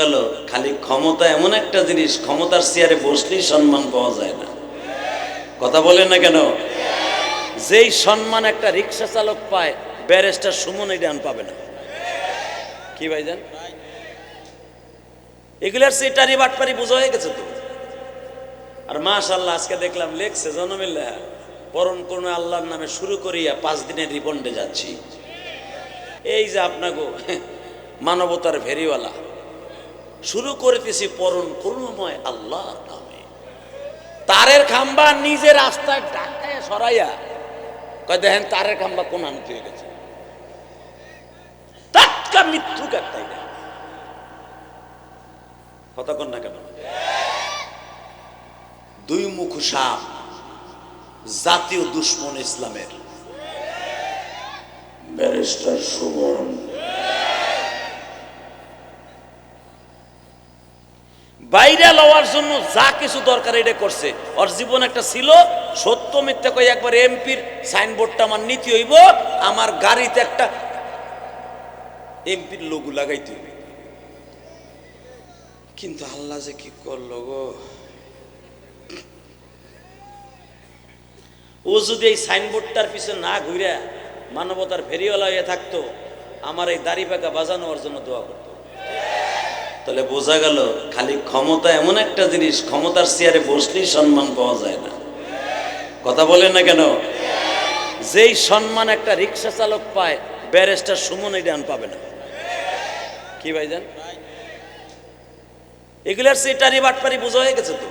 গেল, খালি ক্ষমতা এমন একটা জিনিস, ক্ষমতার চেয়ারে বসলেই সম্মান পাওয়া যায় না। কথা বলেন না কেন? যেই সম্মান একটা রিক্সা চালক পায় ব্যারেস্টার সুমন এই ডান পাবে না। কি ভাইজান? এগুলার সেটারি বাটপারি বোঝা হয়ে গেছে তো। আর মাশাল্লাহ আজকে দেখলাম লেখছে জনমিল্লা পরম করুণা আল্লাহর নামে শুরু করিয়া পাঁচ দিনের রিবন্ডে যাচ্ছি। এই যে আপনাকে মানবতার ফেরিওয়ালা শুরু করিতেছি পরম করুণময় আল্লাহর নামে। তারের খাম্বা নিজে রাস্তায় ডাকায় সরাইয়া কয়, দেখেন তারের খাম্বা কোন আনতে হয়ে গেছে? টাটকা মৃত্যু কাটতাই না কন না কেন? দুই মুখ সাপ জাতীয় দুশ্মন ইসলামের। ব্যারিস্টার সুমন। বাইরে লওয়ার জন্য যা কিছু দরকার এটা করছে। ওর জীবন একটা ছিল, সত্য মিথ্যা কই একবার এমপির সাইনবোর্ডটা আমার নীতি হইব, আমার গাড়িতে একটা এমপির লোগো লাগাইতে হইবে। কিন্তু আল্লাহ যে কি করল গো? ও যদি এই সাইনবোর্ডটার পিছনে না ঘুরে মানবতার ফেরিওয়ালা হয়ে থাকতো, আমার এই দাড়ি পাকা বাজানোর জন্য দোয়া করতো। তাহলে বোঝা গেল, খালি ক্ষমতা এমন একটা জিনিস, ক্ষমতার চেয়ারে বসলেই সম্মান পাওয়া যায় না। কথা বলেন না কেন? যেই সম্মান একটা রিক্সা চালক পায়, ব্যারেস্টার সুমন এই ডান পাবে না। কি ভাই যান এগুলার সেটারি বাটপারি বোঝা হয়ে গেছে তো।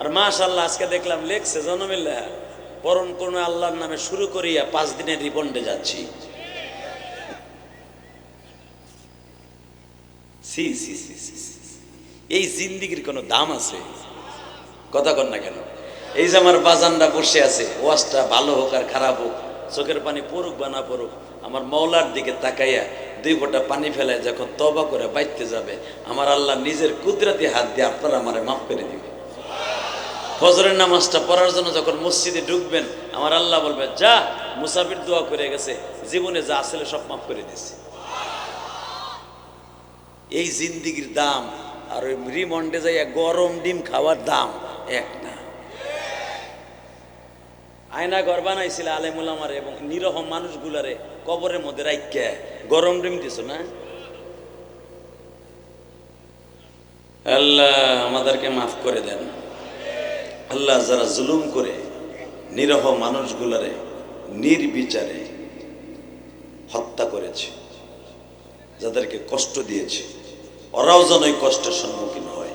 আর মাশাল্লাহ আজকে দেখলাম লেখছে জনমিল্লা পরম করুণা আল্লাহর নামে শুরু করিয়া পাঁচ দিনের রিবন্ডে যাচ্ছি। সি সি সি সি। এই জিন্দিগির কোনো দাম আছে? কথা কর না কেন? এই যে আমার বাজানরা বসে আছে, ওয়াজটা ভালো হোক আর খারাপ হোক, চোখের পানি পড়ুক বা না পড়ুক, আমার মৌলার দিকে তাকাইয়া দুই ফোঁটা পানি ফেলায় যখন তবা করে বাইতে যাবে, আমার আল্লাহ নিজের কুদরতি হাত দিয়ে আপনারা আমার মাফ করে দিবে ফজরের নামাজটা পড়ার জন্য যখন মসজিদে ঢুকবেন, আমার আল্লাহ বলবে, যা, মুসাফির দোয়া করে গেছে, জীবনে যা আসলে সব মাফ করে দিছে এই জিন্দিগির দাম আর ওই রিমন্ডে যাইয়া গরম ডিম খাওয়ার দাম এক না। আয়না ঘর বানাইছিল আলেমুল আমার এবং নিরহ মানুষগুলারে কবরের মধ্যে রাইকা গরম ডিম দিছ না? আল্লাহ আমাদেরকে মাফ করে দেন। আল্লাহ যারা জুলুম করে, নিরহ মানুষগুলারে নির্বিচারে হত্যা করেছে, যাদেরকে কষ্ট দিয়েছে। ওরাও যেন এই কষ্টের সম্মুখীন হয়।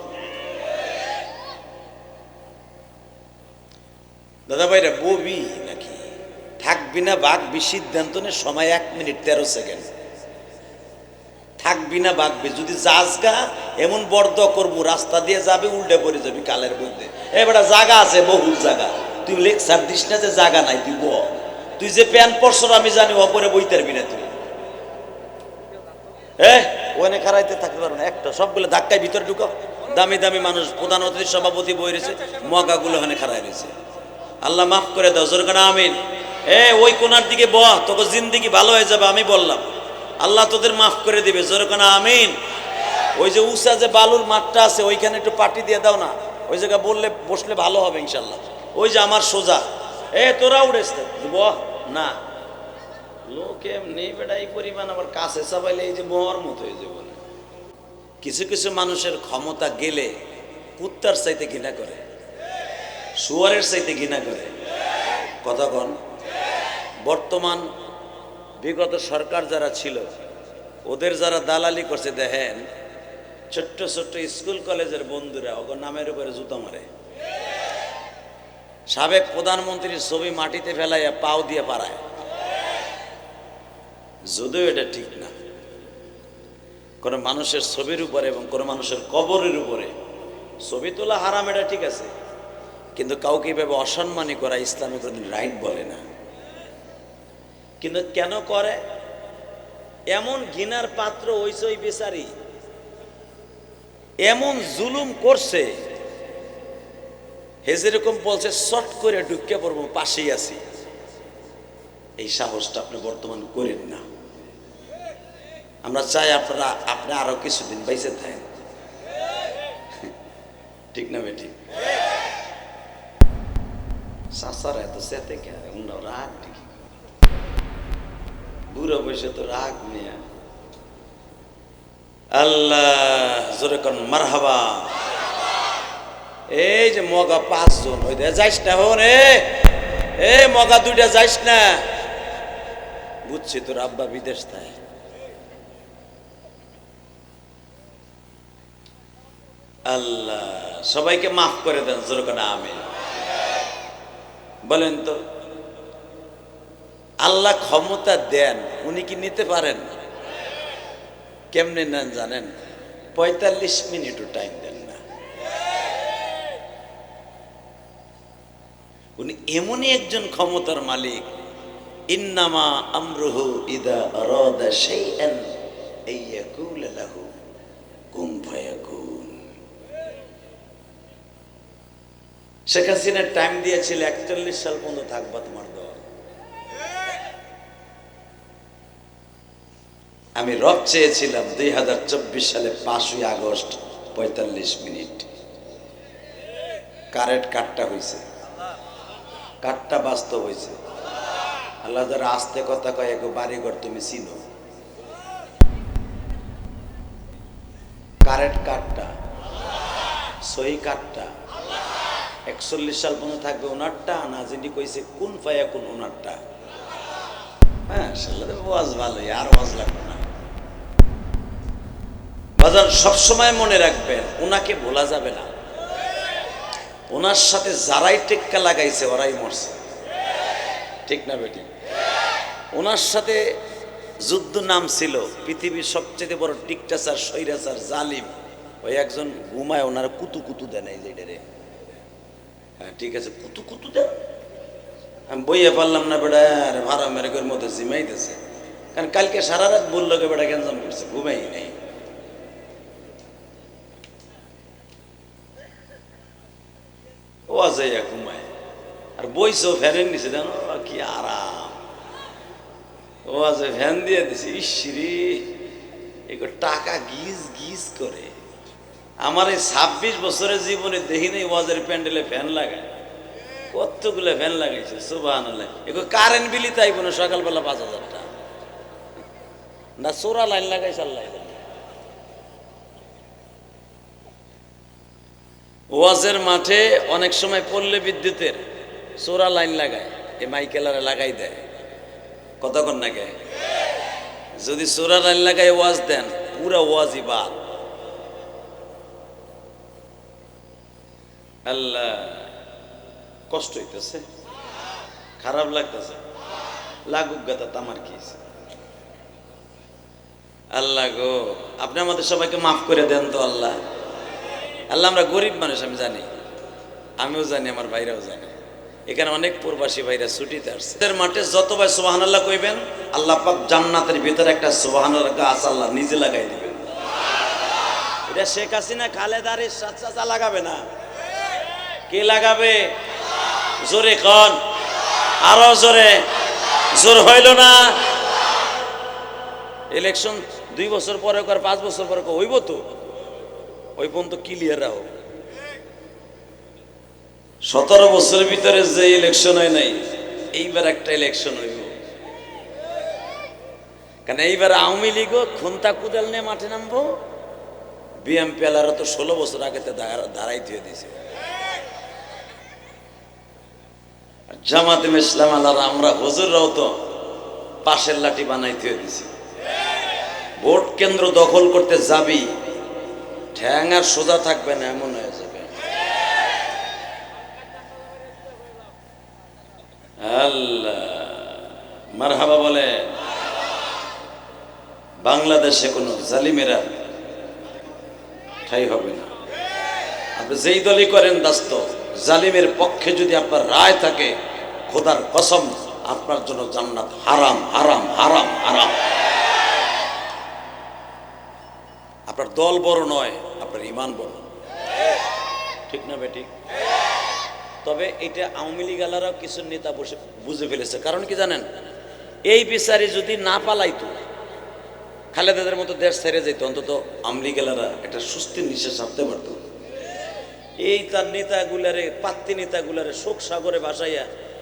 দাদা ভাইরা, ববি নাকি? থাকবি না বাঘবি সিদ্ধান্ত নে সময় এক মিনিট, তেরো সেকেন্ড। থাকবি না বাঘবি যদি যাস গা, এমন বর্দ করব, রাস্তা দিয়ে যাবে, উল্টে পড়ে যাবি কালের মধ্যে। এবারে জায়গা আছে বহুল জায়গা তুই লেকচার দিস না যে জায়গা নাই, তুই ব। তুই যে প্যান্ট পরশর আমি জানি, অপরে বইতে পারবি না তুই। হ্যাঁ ওখানে খারাইতে থাকতে পারব না। একটা, সবগুলো ধাক্কায় ভিতরে ঢুকাও দামি দামি মানুষ, প্রধান অতিথি, সভাপতি বই রয়েছে, মগাগুলো ওখানে খারাই রয়েছে। আল্লাহ মাফ করে দাও জোরকানা আমিন। এ, ওই কোনার দিকে বহ, তোকে জিন্দিগি ভালো হয়ে যাবে, আমি বললাম। আল্লাহ তোদের মাফ করে দিবে জোরকানা আমিন। ওই যে উষা যে বালুর মাঠটা আছে, ওইখানে একটু পাটি দিয়ে দাও না। ওই জায়গা বললে, বসলে ভালো হবে ইনশাল্লাহ ওই যে আমার সোজা। এ তোরা উড়েছ ব না। লোক এমনি বেটা এই পরিমাণ আবার কাছে চাপাইলে এই যে মোহর মতো হয়ে না। কিছু কিছু মানুষের ক্ষমতা গেলে কুত্তার চাইতে ঘৃণা করে, শুয়ারের চাইতে ঘৃণা করে। কন, বর্তমান বিগত সরকার যারা ছিল, ওদের যারা দালালি করছে, দেখেন, ছোট্ট ছোট্ট স্কুল কলেজের বন্ধুরা ওগর নামের উপরে জুতো মারে। সাবেক প্রধানমন্ত্রীর ছবি মাটিতে ফেলাইয়া পাও দিয়ে পারায় যদিও এটা ঠিক না। কোনো মানুষের ছবির উপরে এবং কোনো মানুষের কবরের উপরে ছবি তোলা হারাম, এটা ঠিক আছে। কিন্তু কাউকে এভাবে অসম্মানী করা ইসলামে কোনোদিন রাইট বলে না। কিন্তু কেন করে? এমন ঘৃণার পাত্র হইছে ওই বেচারি। এমন জুলুম করছে। হে যেরকম বলছে শট করে ঢুকে পড়ব, পাশেই আছি। এই সাহসটা আপনি বর্তমান করেন না। আমরা চাই আপনারা, আপনি আরও কিছুদিন বাইসে থাকেন। ঠিক না বেটি? সাসার এত সেতে কে রাগ ঠিক বুড়ো বসে তো রাগ নিয়ে আল্লাহ, জোরে কন, মারহাবা। এই যে মগা পাঁচজন ওই যাইস না হন এ এ মগা দুইটা যাইস না। বুঝছি, তোর আব্বা বিদেশ থাকে আল্লাহ, সবাইকে মাফ করে দেন, জোরকানা আমি বলেন তো, আল্লাহ ক্ষমতা দেন, উনি কি নিতে পারেন? কেমনে নেন জানেন? পঁয়তাল্লিশ মিনিটও টাইম দেন না। উনি এমনই একজন ক্ষমতার মালিক ইন্নামা আমরুহু ইদা শাইআন আইয়াকুল লাহু, কুন ফায়াকুন। শেখ টাইম দিয়েছিল একচল্লিশ সাল পর্যন্ত থাকবা তোমার দল আমি রব চেয়েছিলাম দুই হাজার চব্বিশ সালে পাঁচই আগস্ট পঁয়তাল্লিশ মিনিট। কারেন্ট কাটটা হয়েছে কাটটা বাস্তব হয়েছে আল্লাহ যারা আস্তে কথা কয়, এগো বাড়িঘর তুমি চিনো। কারেন্ট কাটটা সহি কাটটা একচল্লিশ সাল পর্যন্ত থাকবে ওনারটা না যিনি কইছে, কোন পায়া, কোন ওনারটা? হ্যাঁ ওয়াজ ভালোই, আর ওয়াজ লাগবে না। বাজার সবসময় মনে রাখবেন, ওনাকে ভোলা যাবে না। ওনার সাথে যারাই টেক্কা লাগাইছে, ওরাই মরছে। ঠিক না বেটি? ওনার সাথে যুদ্ধ নাম ছিল, পৃথিবীর সবচেয়ে বড় টিকটাচার সৈরাচার জালিম। ওই একজন ঘুমায়, ওনারা কুতু কুতু দেন এই যে এটারে। হ্যাঁ ঠিক আছে, কুতু কুতু দেন আমি বইয়ে পারলাম না বেটা, আরে ভাড়া মেরেকের মধ্যে জিমাইতেছে কারণ কালকে সারা রাত বলল কে বেটা গ্যাঞ্জাম করছে ঘুমাই নেই। ও আছে ঘুমায়। আর বইছেও ফ্যানের নিচে জানো? কি আরাম। ও আছে ফ্যান দিয়ে দিছে ইসরি এগুলো টাকা গিজ গিজ করে। আমার এই ছাব্বিশ বছরের জীবনে দেখি নেই ওয়াজের প্যান্ডেলে ফ্যান লাগায়। কতগুলো ফ্যান লাগাইছে সুবাহ এগুলো কারেন্ট বিলি তাই কোনো সকালবেলা পাঁচ হাজার টাকা। না, চোরা লাইন লাগাইছে আল্লাহ। ওয়াজের মাঠে অনেক সময় পড়লে বিদ্যুতের, চোরা লাইন লাগায়। এই মাইকেলারে লাগাই দেয়। কতক্ষণ লাগে যদি লাইন লাগাই ওয়াজ দেন, পুরা ওয়াজই বাদ। আল্লাহ, কষ্ট হইতেছে। খারাপ লাগতেছে। লাগুক গাতা তামার কি আল্লাহ গো, আপনি আমাদের সবাইকে মাফ করে দেন তো আল্লাহ। আল্লাহ, আমরা গরিব মানুষ, আমি জানি। আমিও জানি, আমার ভাইরাও জানে। এখানে অনেক প্রবাসী ভাইরা ছুটিতে আসছে। মাঠে যতবার সুবাহান আল্লাহ কইবেন, আল্লাহ পাক জান্নাতের ভিতরে একটা সুবাহান গাছ আল্লাহ নিজে লাগাই দিবেন। এটা শেখ হাসিনা খালে খালেদারের সাথে লাগাবে না? কে লাগাবে? জোরে কন। আরও জোরে। জোর হইল না? ইলেকশন দুই বছর পরে পাঁচ বছর পরে হইব তো? ওই পর্যন্ত ক্লিয়ার রাখো। সতেরো বছরের ভিতরে যে ইলেকশন হয় নাই, এইবার একটা ইলেকশন হইব। কারণ এইবার আওয়ামী লীগও খুন্তা কুদাল নিয়ে মাঠে নামবো? বিএমপি আলারা তো ষোলো বছর আগে দাঁড়াই দিয়ে দিয়েছে। জামাতে ইসলাম আল্লাহর আমরা হুজুররাও তো পাশের লাঠি বানাই দিয়ে দিছি ভোট কেন্দ্র দখল করতে যাবি, ঠ্যাং আর সোজা থাকবে না, এমন হয়ে যাবে। আল্লাহ। মারহাবা বলে, বাংলাদেশে কোনো জালিমেরা ঠাই হবে না। আপনি যেই দলই করেন দাস্ত জালিমের পক্ষে যদি আপনার রায় থাকে, খোদার কসম, আপনার জন্য জান্নাত হারাম হারাম হারাম হারাম। আপনার দল বড় নয়, আপনার ইমান বড়। ঠিক না বেটি? তবে এটা আওয়ামী লীগ আলারাও কিছু নেতা বসে বুঝে ফেলেছে। কারণ কি জানেন? এই বিচারে যদি না পালাইতো, খালেদাদের মতো দেশ ছেড়ে যেত অন্তত আমলিগেলারা একটা সুস্থির নিঃশ্বাস ছাড়তে পারত। এই তার নেতাগুলারে পাত্তি নেতাগুলারে শোক সাগরে ভাসাইয়া